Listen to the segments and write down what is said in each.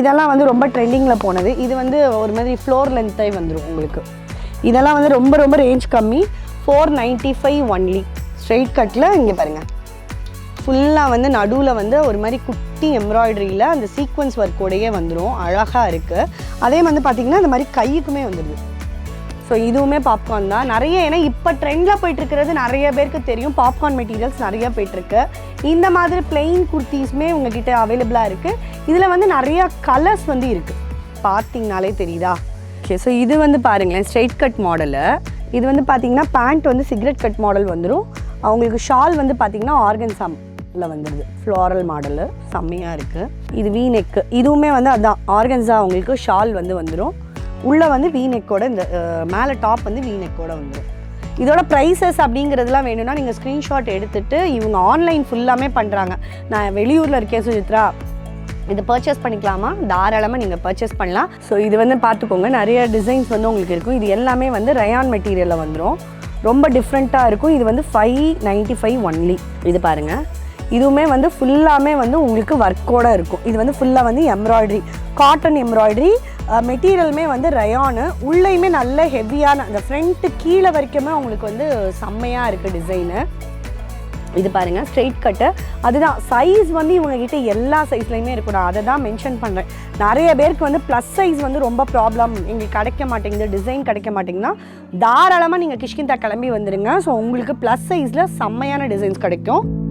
இதெல்லாம் வந்து ரொம்ப ட்ரெண்டிங்கில் போனது. இது வந்து ஒரு மாதிரி ஃப்ளோர் லென்த்தே வந்துடும் உங்களுக்கு. இதெல்லாம் வந்து ரொம்ப ரொம்ப ரேஞ்ச் கம்மி. Four ninety five only straight கட்டில் இங்கே பாருங்கள் ஃபுல்லாக வந்து நடுவில் வந்து ஒரு மாதிரி குட்டி எம்ப்ராய்டரியில் அந்த சீக்வன்ஸ் ஒர்க்கோடையே வந்துடும் அழகாக இருக்குது அதே வந்து பார்த்திங்கன்னா இந்த மாதிரி கையுக்குமே வந்துடுது ஸோ இதுவுமே பாப்கார்ன் தான். நிறைய ஏன்னா இப்போ ட்ரெண்டில் போயிட்டுருக்கிறது நிறைய பேருக்கு தெரியும். பாப்கார்ன் மெட்டீரியல்ஸ் நிறைய போயிட்டுருக்கு. இந்த மாதிரி பிளெயின் குர்த்திஸுமே உங்ககிட்ட அவைலபிளாக இருக்குது இதில் வந்து நிறைய கலர்ஸ் வந்து இருக்குது பார்த்தீங்கனாலே தெரியுதா? ஓகே ஸோ இது வந்து பாருங்களேன் ஸ்ட்ரெயிட் கட் மாடலு இது வந்து பார்த்திங்கன்னா பேண்ட் வந்து சிகரெட் கட் மாடல் வந்துடும் அவங்களுக்கு ஷால் வந்து பார்த்திங்கன்னா பார்த்தீங்கன்னா ஆர்கன்சாமில் வந்துடுது ஃப்ளோரல் மாடலு செம்மையாக இருக்குது இது வீ நெக்கு இதுவுமே வந்து அதுதான் ஆர்கன்ஸா அவங்களுக்கு ஷால் வந்து வந்துடும் உள்ளே வந்து வீ நெக்கோட இந்த மேலே டாப் வந்து வீநெக்கோட வந்துடும் இதோட ப்ரைஸஸ் அப்படிங்கிறதுலாம் வேணும்னா நீங்கள் ஸ்க்ரீன்ஷாட் எடுத்துகிட்டு இவங்க ஆன்லைன் ஃபுல்லாமே பண்ணுறாங்க நான் வெளியூரில் இருக்கேன் சுஜித்ரா. இது பர்ச்சேஸ் பண்ணிக்கலாமா? தாராளமாக நீங்கள் பர்ச்சேஸ் பண்ணலாம். ஸோ இது வந்து பார்த்துக்கோங்க. நிறைய டிசைன்ஸ் வந்து உங்களுக்கு இருக்கும். இது எல்லாமே வந்து ரயான் மெட்டீரியலில் வந்துடும் ரொம்ப டிஃப்ரெண்ட்டாக இருக்கும். இது வந்து ஃபைவ் நைன்ட்டி ஃபைவ் ஒன்லி இது பாருங்கள் இதுவுமே வந்து ஃபுல்லாமே வந்து உங்களுக்கு ஒர்க்கோட இருக்கும். இது வந்து ஃபுல்லாக வந்து எம்ப்ராய்டரி காட்டன் எம்ப்ராய்டரி மெட்டீரியலுமே வந்து ரயானு உள்ளேயுமே நல்ல ஹெவியான அந்த ஃப்ரண்ட்டு கீழே வரைக்குமே உங்களுக்கு வந்து செம்மையாக இருக்குது டிசைனு இது பாருங்கள் ஸ்ட்ரெயிட் கட்டு அதுதான் சைஸ் வந்து இவங்ககிட்ட எல்லா சைஸ்லையுமே இருக்கும் நான் அதை தான் மென்ஷன் பண்ணுறேன் நிறைய பேருக்கு வந்து ப்ளஸ் சைஸ் வந்து ரொம்ப ப்ராப்ளம் எங்களுக்கு கிடைக்க மாட்டேங்குது டிசைன் கிடைக்க மாட்டேங்குதுன்னா தாராளமாக நீங்கள் கிஷ்கிந்தா கிளம்பி வந்துடுங்க ஸோ உங்களுக்கு ப்ளஸ் சைஸில் செம்மையான டிசைன்ஸ் கிடைக்கும்.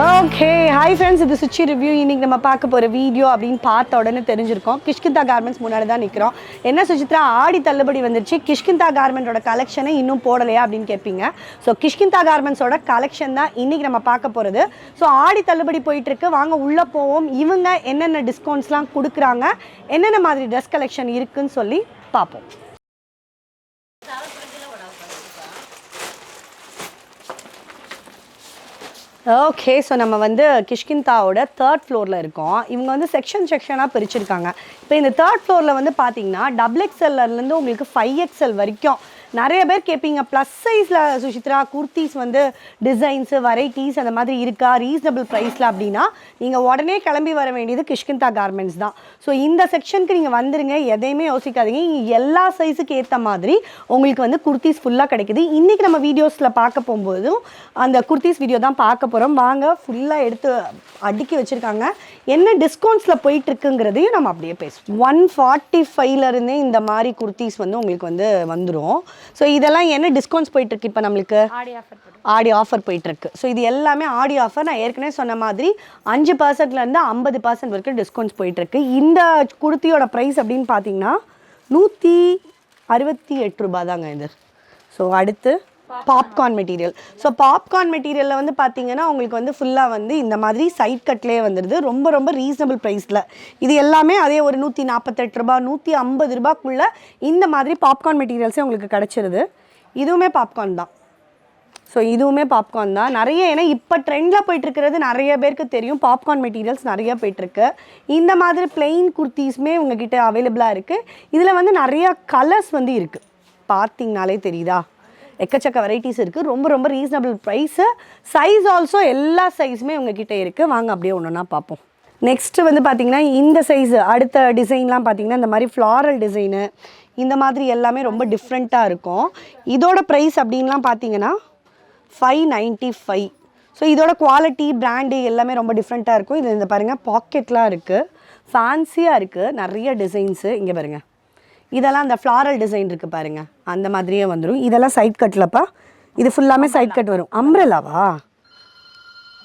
ஓகே ஹாய் ஃப்ரெண்ட்ஸ் இது சுச்சி ரிவ்யூ இன்னைக்கு நம்ம பார்க்க போகிற வீடியோ அப்படின்னு பார்த்த உடனே தெரிஞ்சிருக்கோம். கிஷ்கிந்தா கார்மெண்ட்ஸ் முன்னாடி தான் நிற்கிறோம் என்ன சுஜித்ரா? ஆடி தள்ளுபடி வந்துருச்சு. கிஷ்கிந்தா கார்மெண்ட்டோட கலெக்ஷனை இன்னும் போடலையா அப்படின்னு கேட்பீங்க. ஸோ கிஷ்கிந்தா கார்மெண்ட்ஸோட கலெக்ஷன் தான் இன்னைக்கு நம்ம பார்க்க போகிறது ஸோ ஆடி தள்ளுபடி போயிட்டுருக்கு. வாங்க உள்ளே போவோம். இவங்க என்னென்ன டிஸ்கவுண்ட்ஸ்லாம் கொடுக்குறாங்க? என்னென்ன மாதிரி ட்ரெஸ் கலெக்ஷன் இருக்குன்னு சொல்லி பார்ப்போம். ஓகே ஸோ நம்ம வந்து கிஷ்கிந்தாவோட தேர்ட் ஃப்ளோரில் இருக்கோம். இவங்க வந்து செக்ஷன் செக்ஷனாக பிரிச்சிருக்காங்க. இப்போ இந்த தேர்ட் ஃப்ளோரில் வந்து பார்த்தீங்கன்னா டபுள் எக்ஸ்எல்லேருந்து உங்களுக்கு ஃபைவ் எக்ஸ்எல் வரைக்கும் நிறைய பேர் கேட்பீங்க. ப்ளஸ் சைஸில் சுஷித்ரா குர்த்திஸ் வந்து டிசைன்ஸு வெரைட்டிஸ் அந்த மாதிரி இருக்கா? ரீசனபிள் ப்ரைஸில் அப்படின்னா நீங்கள் உடனே கிளம்பி வர வேண்டியது கிஷ்கிந்தா கார்மெண்ட்ஸ் தான். ஸோ இந்த செக்ஷனுக்கு நீங்கள் வந்துருங்க. எதையுமே யோசிக்காதீங்க. எல்லா சைஸுக்கு ஏற்ற மாதிரி உங்களுக்கு வந்து குர்த்திஸ் ஃபுல்லாக கிடைக்குது. இன்றைக்கி நம்ம வீடியோஸில் பார்க்க போகும்போதும் அந்த குர்த்திஸ் வீடியோ தான் பார்க்க போகிறோம் வாங்க ஃபுல்லாக எடுத்து அடுக்கி வச்சுருக்காங்க. என்ன டிஸ்கவுண்ட்ஸில் போயிட்டுருக்குங்கிறதையும் நம்ம அப்படியே பேசுவோம். ஒன் ஃபார்ட்டி ஃபைவ்லேருந்தே இந்த மாதிரி குர்த்திஸ் வந்து உங்களுக்கு வந்து வந்துடும் ஸோ இதெல்லாம் என்ன டிஸ்கவுண்ட்ஸ் போயிட்டுருக்கு இப்போ நம்மளுக்கு? ஆடி ஆஃபர் போட்டு ஆடி ஆஃபர் போயிட்டுருக்கு. ஸோ இது எல்லாமே ஆடி ஆஃபர் நான் ஏற்கனவே சொன்ன மாதிரி அஞ்சு பர்சன்ட்லேருந்து ஐம்பது பர்சன்ட் வரைக்கும் டிஸ்கவுண்ட்ஸ் போயிட்டுருக்கு. இந்த குர்த்தியோட ப்ரைஸ் அப்படின்னு பார்த்தீங்கன்னா நூற்றி அறுபத்தி எட்டு ரூபாய் தாங்க இது. ஸோ அடுத்து பாப்கார்ன் மெட்டீரியல் ஸோ பாப்கார்ன் மெட்டீரியலில் வந்து பார்த்தீங்கன்னா உங்களுக்கு வந்து ஃபுல்லாக வந்து இந்த மாதிரி சைட் கட்லேயே வந்துடுது ரொம்ப ரொம்ப ரீசனபிள் ப்ரைஸில் இது எல்லாமே அதே ஒரு நூற்றி நாற்பத்தெட்டு ரூபா நூற்றி ஐம்பது ரூபாய்க்குள்ளே இந்த மாதிரி பாப்கார்ன் மெட்டீரியல்ஸே உங்களுக்கு கிடச்சிருது. இதுவுமே பாப்கார்ன் தான். ஸோ இதுவுமே பாப்கார்ன் தான். நிறைய ஏன்னா இப்போ ட்ரெண்டில் போயிட்டுருக்கிறது நிறைய பேருக்கு தெரியும். பாப்கார்ன் மெட்டீரியல்ஸ் நிறைய போயிட்டுருக்கு. இந்த மாதிரி பிளெயின் குர்த்திஸுமே உங்ககிட்ட அவைலபிளாக இருக்குது இதில் வந்து நிறையா கலர்ஸ் வந்து இருக்குது பார்த்தீங்கனாலே தெரியுதா? எக்கச்சக்க வெரைட்டிஸ் இருக்குது ரொம்ப ரொம்ப ரீசனபிள் ப்ரைஸு சைஸ் ஆல்சோ எல்லா சைஸுமே உங்ககிட்ட இருக்குது வாங்க அப்படியே ஒன்றுனா பார்ப்போம். நெக்ஸ்ட்டு வந்து பார்த்தீங்கன்னா இந்த சைஸு அடுத்த டிசைன்லாம் பார்த்தீங்கன்னா இந்த மாதிரி ஃப்ளாரல் டிசைனு இந்த மாதிரி எல்லாமே ரொம்ப டிஃப்ரெண்ட்டாக இருக்கும். இதோட ப்ரைஸ் அப்படின்லாம் பார்த்தீங்கன்னா ஃபைவ் நைன்ட்டி ஃபைவ் ஸோ இதோட குவாலிட்டி பிராண்டு எல்லாமே ரொம்ப டிஃப்ரெண்ட்டாக இருக்கும். இது இந்த பாருங்கள் பாக்கெட்லாம் இருக்குது ஃபேன்சியாக இருக்குது நிறைய டிசைன்ஸு இங்கே பாருங்கள் இதெல்லாம் அந்த ஃப்ளாரல் டிசைன் இருக்குது பாருங்க. அந்த மாதிரியே வந்துடும் இதெல்லாம் சைட் கட்லப்பா இது ஃபுல்லாமே சைட் கட் வரும். அம்ப்ரெல்லாவா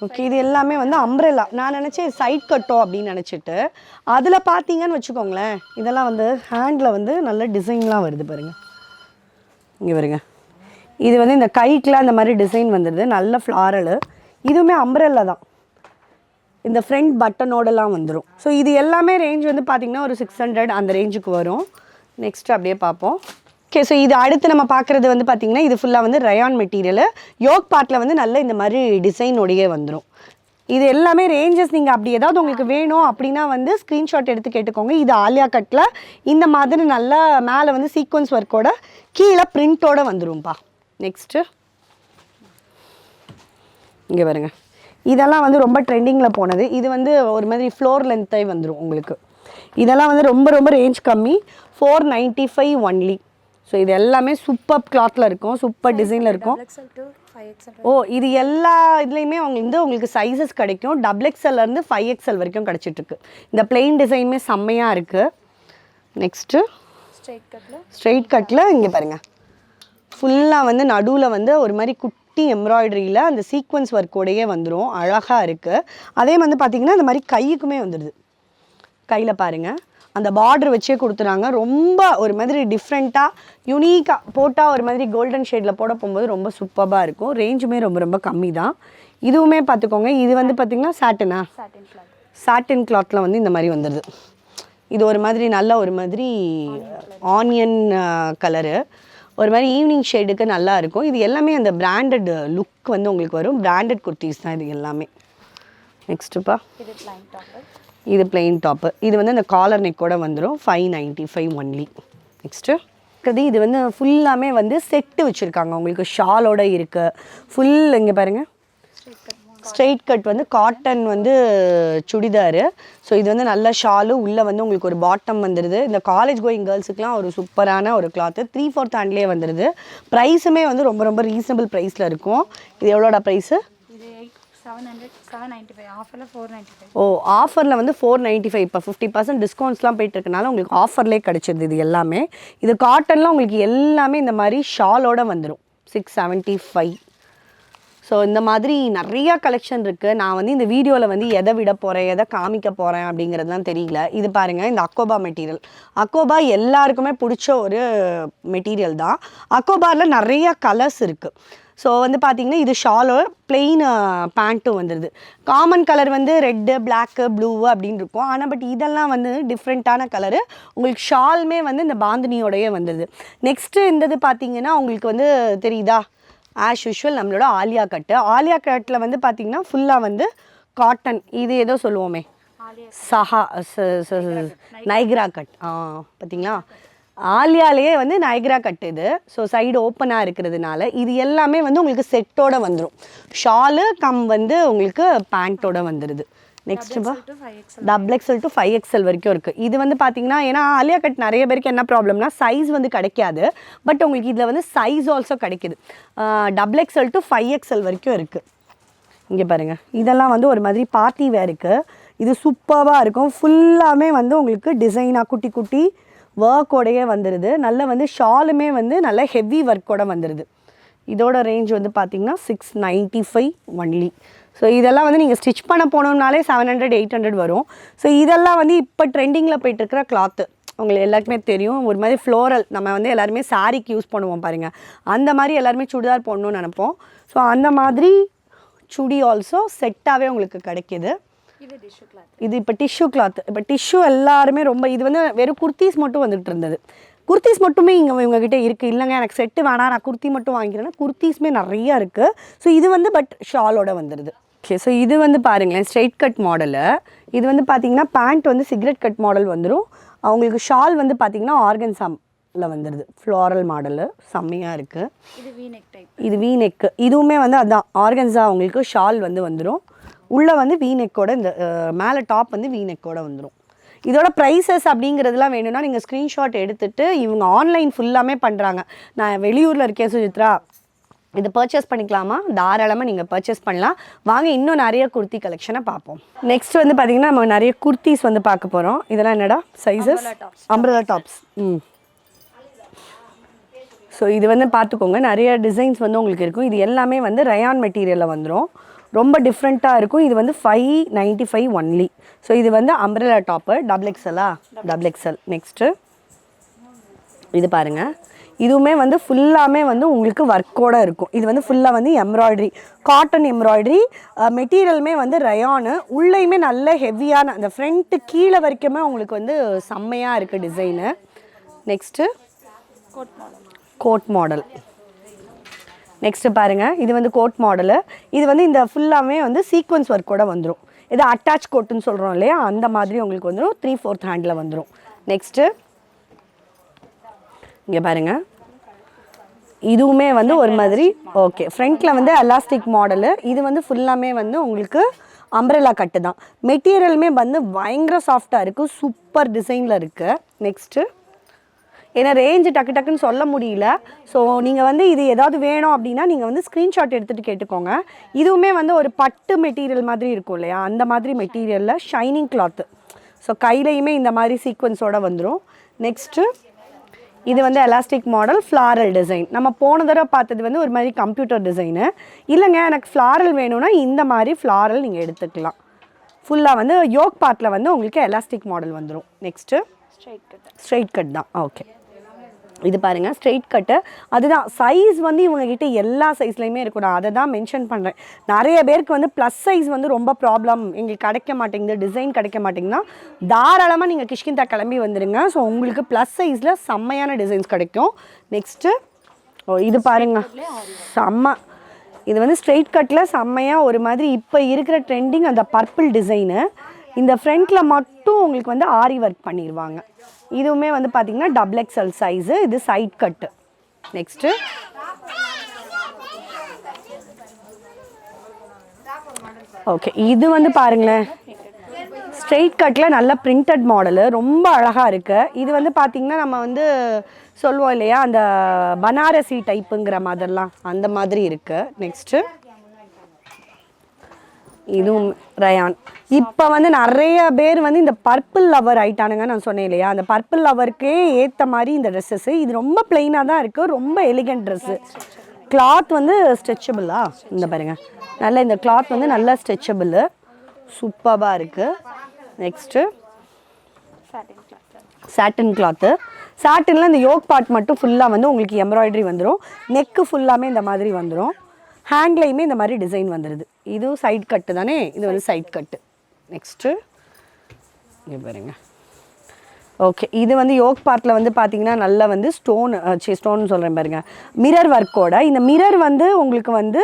ஓகே இது எல்லாமே வந்து அம்ப்ரெல்லா நான் நினச்சேன் சைட் கட்டோ அப்படின்னு நினச்சிட்டு. அதில் பார்த்தீங்கன்னு வச்சுக்கோங்களேன். இதெல்லாம் வந்து ஹேண்டில் வந்து நல்ல டிசைன்லாம் வருது பாருங்க. இங்கே வருங்க இது வந்து இந்த கைக்கெலாம் இந்த மாதிரி டிசைன் வந்துடுது நல்ல ஃப்ளாரலு இதுவுமே அம்ப்ரெல்லா தான். இந்த ஃப்ரண்ட் பட்டனோடலாம் வந்துடும் ஸோ இது எல்லாமே ரேஞ்ச் வந்து பார்த்திங்கன்னா ஒரு சிக்ஸ் ஹண்ட்ரட் அந்த ரேஞ்சுக்கு வரும். நெக்ஸ்ட் அப்படியே பார்ப்போம். ஓகே ஸோ இது அடுத்து நம்ம பார்க்குறது வந்து பார்த்தீங்கன்னா இது ஃபுல்லாக வந்து ரயான் மெட்டீரியலு யோக் பார்ட்டில் வந்து நல்ல இந்த மாதிரி டிசைனோடையே வந்துடும் இது எல்லாமே ரேஞ்சஸ் நீங்கள் அப்படி ஏதாவது உங்களுக்கு வேணும் அப்படின்னா வந்து ஸ்க்ரீன்ஷாட் எடுத்து கேட்டுக்கோங்க. இது ஆலியா கட்டில் இந்த மாதிரி நல்லா மேலே வந்து சீக்வன்ஸ் ஒர்க்கோட கீழே பிரிண்ட்டோடு வந்துரும்ப்பா நெக்ஸ்ட்டு இங்கே பாருங்கள் இதெல்லாம் வந்து ரொம்ப ட்ரெண்டிங்கில் போனது. இது வந்து ஒரு மாதிரி ஃப்ளோர் லென்த்தே வந்துடும் உங்களுக்கு. இதெல்லாம் வந்து ரொம்ப ரொம்ப ரேஞ்ச் கம்மி. Four ninety five only so இது எல்லாமே சூப்பர் கிளாத்தில் இருக்கும் சூப்பர் டிசைனில் இருக்கும். ஓ இது எல்லா இதுலேயுமே உங்களுக்கு வந்து உங்களுக்கு சைஸஸ் கிடைக்கும். டபுள் இருந்து ஃபைவ் எக்ஸ்எல் வரைக்கும் கிடச்சிட்ருக்கு. இந்த பிளெயின் டிசைனுமே செம்மையாக இருக்குது நெக்ஸ்ட்டு ஸ்ட்ரைட் கட்டில் ஸ்ட்ரெயிட் கட்டில் இங்கே பாருங்கள் ஃபுல்லாக வந்து நடுவில் வந்து ஒரு மாதிரி குட்டி எம்ப்ராய்டரியில் அந்த சீக்வன்ஸ் ஒர்க்கோடையே வந்துடும் அழகாக இருக்குது அதே வந்து பார்த்திங்கன்னா இந்த மாதிரி கைக்குமே வந்துடுது கையில் பாருங்கள் அந்த பார்டர் வச்சே கொடுத்துறாங்க. ரொம்ப ஒரு மாதிரி டிஃப்ரெண்ட்டாக யூனிக்காக போட்டால் ஒரு மாதிரி கோல்டன் ஷேடில் போட போகும்போது ரொம்ப சூப்பராக இருக்கும். ரேஞ்சுமே ரொம்ப ரொம்ப கம்மி தான் இதுவுமே பார்த்துக்கோங்க இது வந்து பார்த்திங்கன்னா சாட்டினா சாட்டின் கிளாத் சாட்டின் கிளாத்தில் வந்து இந்த மாதிரி வந்துடுது இது ஒரு மாதிரி நல்ல ஒரு மாதிரி ஆனியன் கலரு ஒரு மாதிரி ஈவினிங் ஷேடுக்கு நல்லா இருக்கும். இது எல்லாமே அந்த பிராண்டட் லுக் வந்து உங்களுக்கு வரும். பிராண்டட் குர்த்திஸ் தான் இது எல்லாமே. நெக்ஸ்ட்டுப்பா இது டாப்பு இது பிளெயின் டாப்பு இது வந்து அந்த காலர் நெக்கோட வந்துடும் five ninety five only next இது இது வந்து ஃபுல்லாமே வந்து செட்டு வச்சுருக்காங்க. உங்களுக்கு ஷாலோட இருக்குது ஃபுல் இங்கே பாருங்கள் ஸ்ட்ரெயிட் கட் வந்து காட்டன் வந்து சுடிதாரு. ஸோ இது வந்து நல்ல ஷாலு உள்ளே வந்து உங்களுக்கு ஒரு பாட்டம் வந்துடுது இந்த காலேஜ் கோயிங் கேர்ள்ஸுக்குலாம் ஒரு சூப்பரான ஒரு கிளாத்து த்ரீ ஃபோர்த் ஹேண்ட்லேயே வந்துடுது ப்ரைஸுமே வந்து ரொம்ப ரொம்ப ரீசனபிள் ப்ரைஸில் இருக்கும். இது எவ்வளோடா price seven hundred seven ninety five ஆஃபரில் ஃபோர் நைன்ட்டி ஃபைவ் ஓ ஆஃபரில் வந்து ஃபோர் நைன்ட்டி ஃபைவ் இப்போ ஃபிஃப்டி பர்சன்ட் டிஸ்கவுண்ட்ஸ்லாம் போயிட்டு இருக்கனால உங்களுக்கு ஆஃபர்லேயே கிடச்சிருது இது எல்லாமே. இது காட்டனில் உங்களுக்கு எல்லாமே இந்த மாதிரி ஷாலோட வந்துடும் சிக்ஸ் செவன்ட்டி ஃபைவ் ஸோ இந்த மாதிரி நிறையா கலெக்ஷன் இருக்குது நான் வந்து இந்த வீடியோவில் வந்து எதை விட போகிறேன் எதை காமிக்க போகிறேன் அப்படிங்கிறதுலாம் தெரியல. இது பாருங்கள் இந்த அக்கோபா மெட்டீரியல் அக்கோபா எல்லாருக்குமே பிடிச்ச ஒரு மெட்டீரியல் தான். அக்கோபாரில் நிறையா கலர்ஸ் இருக்குது ஸோ வந்து பார்த்தீங்கன்னா இது ஷாலோ பிளெயின் பேண்ட்டும் வந்துடுது காமன் கலர் வந்து ரெட்டு பிளாக்கு ப்ளூ அப்படின்னு இருக்கும். ஆனால் பட் இதெல்லாம் வந்து டிஃப்ரெண்ட்டான கலரு உங்களுக்கு ஷால்மே வந்து இந்த பாந்தினியோடயே வந்துடுது நெக்ஸ்ட்டு இந்த இது பார்த்தீங்கன்னா உங்களுக்கு வந்து தெரியுதா? ஆஸ் யூஷுவல் நம்மளோட ஆலியா கட்டு ஆலியா கட்டில் வந்து பார்த்தீங்கன்னா ஃபுல்லாக வந்து காட்டன் இது ஏதோ சொல்லுவோமே. சஹா நைக்ரா கட் ஆ பார்த்தீங்களா ஆலியாலேயே வந்து நைக்ரா கட் இது. ஸோ சைடு ஓப்பனாக இருக்கிறதுனால இது எல்லாமே வந்து உங்களுக்கு செட்டோட வந்துடும் ஷாலு கம் வந்து உங்களுக்கு பேண்ட்டோட வந்துடுது next double XL to five XL வரைக்கும். இருக்குது இது வந்து பார்த்தீங்கன்னா ஏன்னா ஆலியா கட் நிறைய பேருக்கு என்ன ப்ராப்ளம்னா சைஸ் வந்து கிடைக்காது. பட் உங்களுக்கு இதில் வந்து சைஸ் ஆல்சோ கிடைக்குது. Double XL to five XL வரைக்கும் இருக்குது இங்கே பாருங்கள் இதெல்லாம் வந்து ஒரு மாதிரி பார்ட்டி வேருக்கு இது சூப்பராக இருக்கும். ஃபுல்லாமே வந்து உங்களுக்கு டிசைனாக குட்டி குட்டி ஒர்க்கோடையே வந்துடுது நல்ல வந்து ஷாலுமே வந்து நல்ல ஹெவி ஒர்க்கோட வந்துடுது இதோட ரேஞ்ச் வந்து பார்த்திங்கன்னா six ninety five only so இதெல்லாம் வந்து நீங்கள் ஸ்டிச் பண்ண போனோம்னாலே செவன் ஹண்ட்ரட் எயிட் ஹண்ட்ரட் வரும். ஸோ இதெல்லாம் வந்து இப்போ ட்ரெண்டிங்கில் போயிட்டு இருக்கிற கிளாத்து உங்களுக்கு எல்லாருக்குமே தெரியும். ஒரு மாதிரி ஃப்ளோரல் நம்ம வந்து எல்லாருமே சாரிக்கு யூஸ் பண்ணுவோம் பாருங்கள் அந்த மாதிரி எல்லாருமே சுடிதார் போடணும்னு நினைப்போம். ஸோ அந்த மாதிரி சுடி ஆல்சோ செட்டாகவே உங்களுக்கு கிடைக்கிது. இது இப்போ டிஷ்யூ கிளாத் இப்போ டிஷ்யூ எல்லாருமே ரொம்ப இது வந்து வெறும் குர்த்திஸ் மட்டும் வந்துட்டு இருந்தது. குர்த்திஸ் மட்டுமே இங்கே இவங்ககிட்ட இருக்குது இல்லைங்க எனக்கு செட்டு வேணாம். நான் குர்த்தி மட்டும் வாங்கிக்கிறேன்னா குர்த்திஸ்மே நிறையா இருக்குது ஸோ இது வந்து பட் ஷாலோட வந்துடுது ஓகே ஸோ இது வந்து பாருங்களேன் ஸ்ட்ரெயிட் கட் மாடலு இது வந்து பார்த்தீங்கன்னா பேண்ட் வந்து சிகரெட் கட் மாடல் வந்துடும் அவங்களுக்கு ஷால் வந்து பார்த்தீங்கன்னா ஆர்கன்சாமில் வந்துடுது ஃப்ளோரல் மாடலு செம்மையாக இருக்குது இது வி நெக் டைப் இது வி நெக்கு இதுவுமே வந்து அதான் ஆர்கன்ஸா உங்களுக்கு ஷால் வந்து வந்துடும் உள்ளே வந்து வி நெக்கோட இந்த மேலே டாப் வந்து வி நெக்கோட வந்துடும் இதோட ப்ரைஸஸ் அப்படிங்கிறதுலாம் வேணும்னா நீங்கள் ஸ்க்ரீன்ஷாட் எடுத்துட்டு இவங்க ஆன்லைன் ஃபுல்லாமே பண்ணுறாங்க நான் வெளியூரில் இருக்கேன் சுஜித்ரா. இது பர்ச்சேஸ் பண்ணிக்கலாமா? தாராளமாக நீங்கள் பர்ச்சேஸ் பண்ணலாம். வாங்க இன்னும் நிறைய குர்த்தி கலெக்ஷனை பார்ப்போம். நெக்ஸ்ட் வந்து பார்த்தீங்கன்னா நம்ம நிறைய குர்த்திஸ் வந்து பார்க்க போகிறோம் இதெல்லாம் என்னடா? சைஸஸ் அம்ப்ரலா டாப்ஸ் ம். ஸோ இது வந்து பார்த்துக்கோங்க. நிறைய டிசைன்ஸ் வந்து உங்களுக்கு இருக்கும். இது எல்லாமே வந்து ரயான் மெட்டீரியலில் வந்துடும் ரொம்ப டிஃப்ரெண்ட்டாக இருக்கும். இது வந்து five ninety five only so இது வந்து அம்ப்ரெலா டாப்பு டபுள் எக்ஸலா டபுள் எக்ஸல் நெக்ஸ்ட்டு இது பாருங்கள் இதுவுமே வந்து ஃபுல்லாமே வந்து உங்களுக்கு ஒர்க்கோட இருக்கும். இது வந்து ஃபுல்லாக வந்து எம்ப்ராய்டரி காட்டன் எம்ப்ராய்டரி மெட்டீரியலுமே வந்து ரயானு உள்ளேயுமே நல்ல ஹெவியான அந்த ஃப்ரண்ட்டு கீழே வரைக்குமே உங்களுக்கு வந்து செம்மையாக இருக்குது design next coat model coat model next பாருங்கள் இது வந்து கோட் மாடலு இது வந்து இந்த ஃபுல்லாமே வந்து சீக்வன்ஸ் ஒர்க்கோட வந்துடும் இது அட்டாச் கோட்டுன்னு சொல்கிறோம் இல்லையா? அந்த மாதிரி உங்களுக்கு வந்துடும் த்ரீ ஃபோர்த் ஹேண்டில் வந்துடும் நெக்ஸ்ட்டு இங்கே பாருங்க. இதுவுமே வந்து ஒரு மாதிரி ஓகே ஃப்ரண்ட்டில் வந்து அலாஸ்டிக் மாடலு இது வந்து ஃபுல்லாமே வந்து உங்களுக்கு அம்ப்ரெல்லா கட்டு தான். மெட்டீரியலுமே வந்து பயங்கர சாஃப்டாக இருக்குது சூப்பர் டிசைனில் இருக்குது நெக்ஸ்ட்டு ஏன்னா ரேஞ்சு டக்கு டக்குன்னு சொல்ல முடியல. ஸோ நீங்கள் வந்து இது ஏதாவது வேணும் அப்படின்னா நீங்கள் வந்து ஸ்க்ரீன்ஷாட் எடுத்துகிட்டு கேட்டுக்கோங்க. இதுவுமே வந்து ஒரு பட்டு மெட்டீரியல் மாதிரி இருக்கும் இல்லையா? அந்த மாதிரி மெட்டீரியலில் ஷைனிங் கிளாத்து ஸோ கையிலையுமே இந்த மாதிரி சீக்வன்ஸோட வந்துடும் நெக்ஸ்ட்டு இது வந்து எலாஸ்டிக் மாடல் ஃப்ளாரல் டிசைன் நம்ம போன தடவை பார்த்தது வந்து ஒரு மாதிரி கம்ப்யூட்டர் டிசைனு இல்லைங்க எனக்கு ஃப்ளாரல் வேணும்னா இந்த மாதிரி ஃப்ளாரல் நீங்கள் எடுத்துக்கலாம். ஃபுல்லாக வந்து யோக் பார்ட்டில் வந்து உங்களுக்கு எலாஸ்டிக் மாடல் வந்துடும் next straight cut straight cut தான். ஓகே இது பாருங்க ஸ்ட்ரெயிட் கட்டு அதுதான் சைஸ் வந்து இவங்க கிட்ட எல்லா சைஸ்லையுமே இருக்கும் நான் அதை தான் மென்ஷன் பண்ணுறேன் நிறைய பேருக்கு வந்து ப்ளஸ் சைஸ் வந்து ரொம்ப ப்ராப்ளம் எங்களுக்கு கிடைக்க மாட்டேங்குது டிசைன் கிடைக்க மாட்டேங்குதுன்னா தாராளமாக நீங்கள் கிஷ்கிந்தா கிளம்பி வந்துடுங்க ஸோ உங்களுக்கு ப்ளஸ் சைஸில் செம்மையான டிசைன்ஸ் கிடைக்கும். நெக்ஸ்ட்டு ஓ இது பாருங்க. செம்ம. இது வந்து ஸ்ட்ரெயிட் கட்டில் செம்மையாக ஒரு மாதிரி இப்போ இருக்கிற ட்ரெண்டிங் அந்த பர்பிள் டிசைனு இந்த ஃப்ரண்ட்டில் மட்டும் உங்களுக்கு வந்து ஆரி ஒர்க் பண்ணிடுவாங்க இதுவுமே வந்து பார்த்திங்கன்னா டபுள் எக்ஸல் சைஸு இது சைட் கட்டு நெக்ஸ்ட்டு ஓகே இது வந்து பாருங்களேன். ஸ்ட்ரெயிட் கட்டில் நல்ல பிரிண்டட் மாடலு ரொம்ப அழகாக இருக்குது இது வந்து பார்த்திங்கன்னா நம்ம வந்து சொல்லுவோம் இல்லையா அந்த பனாரசி டைப்புங்கிற மாதிரிலாம் அந்த மாதிரி இருக்குது நெக்ஸ்ட்டு இதுவும் ரயான். இப்போ வந்து நிறைய பேர் வந்து இந்த பர்பிள் லவர் ஆயிட்டானுங்க நான் சொன்னேன் இல்லையா? அந்த பர்பிள் லவருக்கே ஏற்ற மாதிரி இந்த ட்ரெஸ்ஸஸ் இது ரொம்ப பிளெயினாக தான் இருக்குது ரொம்ப எலிகண்ட் ட்ரெஸ்ஸு கிளாத் வந்து ஸ்ட்ரெச்சபிளா இந்த பாருங்க. நல்ல இந்த கிளாத் வந்து நல்லா ஸ்ட்ரெச்சபிள் சூப்பராக இருக்குது நெக்ஸ்ட்டு சாட்டன் கிளாத்து சாட்டனில் இந்த யோக் பார்ட் மட்டும் ஃபுல்லாக வந்து உங்களுக்கு எம்ப்ராய்டரி வந்துடும் நெக்கு ஃபுல்லாமே இந்த மாதிரி வந்துடும் ஹேண்ட்லேயுமே இந்த மாதிரி டிசைன் வந்துடுது இதுவும் சைட் கட்டு தானே? இது வந்து சைட் கட்டு நெக்ஸ்ட்டு இங்கே பாருங்க. ஓகே இது வந்து யோக் பார்ட்டில் வந்து பார்த்தீங்கன்னா நல்லா வந்து ஸ்டோன் சி ஸ்டோன் சொல்கிறேன் பாருங்க. மிரர் ஒர்க்கோட இந்த மிரர் வந்து உங்களுக்கு வந்து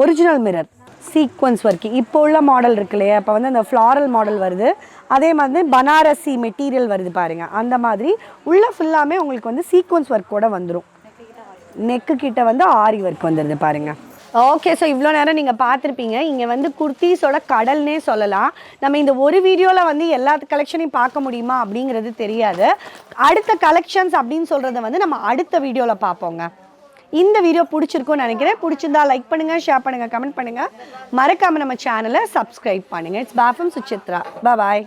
ஒரிஜினல் மிரர் சீக்வன்ஸ் ஒர்க் இப்போ உள்ள மாடல் இருக்கு இல்லையா? இப்போ வந்து அந்த ஃப்ளாரல் மாடல் வருது. அதே மாதிரி பனாரசி மெட்டீரியல் வருது பாருங்க. அந்த மாதிரி உள்ள ஃபுல்லாமே உங்களுக்கு வந்து சீக்வன்ஸ் ஒர்க்கோட வந்துடும் நெக்கு கிட்ட வந்து ஆரி ஒர்க் வந்துடுது பாருங்க. ஓகே ஸோ இவ்வளோ நேரம் நீங்கள் பார்த்துருப்பீங்க. இங்கே வந்து குர்த்தீஸோட கடல்னே சொல்லலாம். நம்ம இந்த ஒரு வீடியோவில் வந்து எல்லா கலெக்ஷனையும் பார்க்க முடியுமா அப்படிங்கிறது தெரியாது. அடுத்த கலெக்ஷன்ஸ் அப்படின்னு சொல்கிறத வந்து நம்ம அடுத்த வீடியோவில் பார்ப்போங்க. இந்த வீடியோ பிடிச்சிருக்கும்னு நினைக்கிறேன். பிடிச்சிருந்தா லைக் பண்ணுங்கள் ஷேர் பண்ணுங்கள் கமெண்ட் பண்ணுங்கள் மறக்காமல் நம்ம சேனலை சப்ஸ்கிரைப் பண்ணுங்கள் இட்ஸ் பாஃபம் சுசித்ரா பாய்